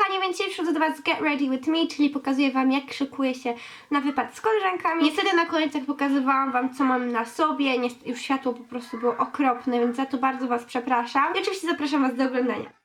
kochani, więc dzisiaj do Was Get Ready With Me, czyli pokazuję Wam jak szykuję się na wypad z koleżankami. Niestety na jak pokazywałam Wam co mam na sobie, już światło po prostu było okropne, więc za to bardzo Was przepraszam. I oczywiście zapraszam Was do oglądania.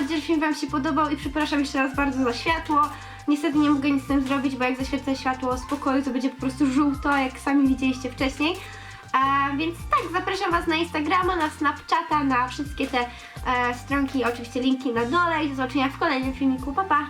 Nadzieję, że film Wam się podobał i przepraszam jeszcze raz bardzo za światło. Niestety nie mogę nic z tym zrobić, bo jak zaświecę światło z pokoju, to będzie po prostu żółto, jak sami widzieliście wcześniej. E, więc tak, zapraszam Was na Instagrama, na Snapchata, na wszystkie te e, stronki, oczywiście linki na dole i do zobaczenia w kolejnym filmiku. Pa, pa!